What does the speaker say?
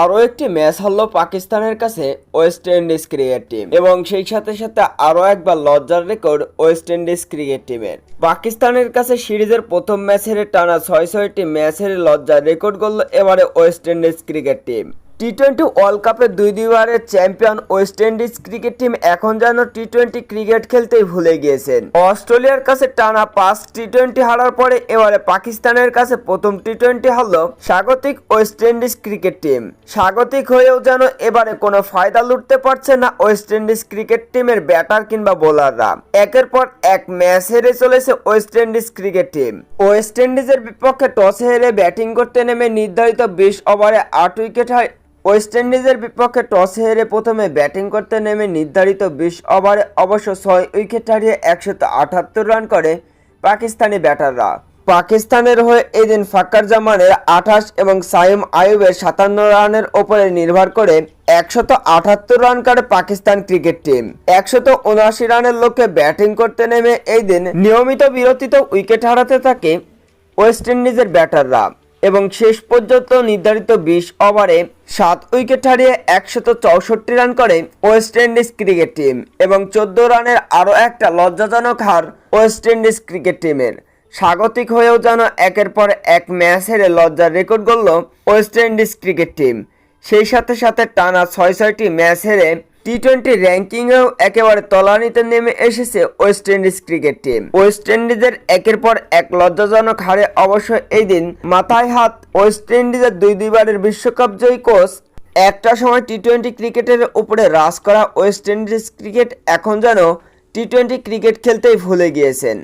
আরও একটি ম্যাচ হলো পাকিস্তানের কাছে ওয়েস্ট ইন্ডিজ ক্রিকেট টিম এবং সেই সাথে সাথে আরও একবার লজ্জার রেকর্ড ওয়েস্ট ইন্ডিজ ক্রিকেট টিমের। পাকিস্তানের কাছে সিরিজের প্রথম ম্যাচের টানা ছয় ছয়টি ম্যাচের লজ্জার রেকর্ড করল এবারে West Indies cricket team. T twenty world কাপের দুই দুইবারের champion West Indies cricket team এখন যেন টি টোয়েন্টি ক্রিকেট খেলতেই ভুলে গিয়েছেন। অস্ট্রেলিয়ার কাছে টানা পাঁচ টি টোয়েন্টি হারার পরে এবারে পাকিস্তানের কাছে প্রথম টি টোয়েন্টি হারল স্বাগতিক ওয়েস্ট ইন্ডিজ ক্রিকেট টিম স্বাগতিক হয়েও যেন এবারে কোনো ফায়দা লুটতে পারছে না ওয়েস্ট ইন্ডিজ ক্রিকেট টিমের ব্যাটার কিংবা বোলাররা একের পর এক ম্যাচ হেরে চলেছে West Indies cricket team West ইন্ডিজের বিপক্ষে টসে হেরে ব্যাটিং করতে নেমে নির্ধারিত বিশ ওভারে আট উইকেট হয় ওয়েস্ট ইন্ডিজের বিপক্ষে টস হেরে প্রথমে ব্যাটিং করতে নেমে নির্ধারিত বিশ ওভারে অবশ্য ছয় উইকেট হারিয়ে একশত আটাত্তর রান করে পাকিস্তানি ব্যাটাররা। পাকিস্তানের হয়ে এদিন ফাক্কার জামানের আঠাশ এবং সাইম আয়ুবের সাতান্ন রানের ওপরে নির্ভর করে একশত আটাত্তর রান করে পাকিস্তান ক্রিকেট টিম। একশত উনআশি রানের লক্ষ্যে ব্যাটিং করতে নেমে এই দিন নিয়মিত বিরতিতে উইকেট হারাতে থাকে ওয়েস্ট ইন্ডিজের ব্যাটাররা। এবং শেষ পর্যন্ত নির্ধারিত বিশ ওভারে সাত উইকেট হারিয়ে একশত চৌষট্টি রান করে ওয়েস্ট ইন্ডিজ ক্রিকেট টিম এবং চোদ্দ রানের আরও একটা লজ্জাজনক হার ওয়েস্ট ইন্ডিজ ক্রিকেট টিমের। স্বাগতিক হয়েও যেন একের পর এক ম্যাচ হেরে লজ্জার রেকর্ড গড়ল ওয়েস্ট ইন্ডিজ ক্রিকেট টিম। সেই সাথে সাথে টানা ছয় ছয়টি ম্যাচ হেরে টি টোয়েন্টি র্যাঙ্কিংয়েও একেবারে তলানিতে নেমে এসেছে West Indies cricket team West ইন্ডিজের একের পর এক লজ্জাজনক হারে অবশ্য এই দিন মাথায় হাত ওয়েস্ট ইন্ডিজের দুই দুইবারের বিশ্বকাপ জয়ী কোচ একটা সময় টি টোয়েন্টি ক্রিকেটের উপরে রাজ করা ওয়েস্ট ইন্ডিজ ক্রিকেট এখন যেন টি টোয়েন্টি ক্রিকেট খেলতেই ভুলে গিয়েছেন।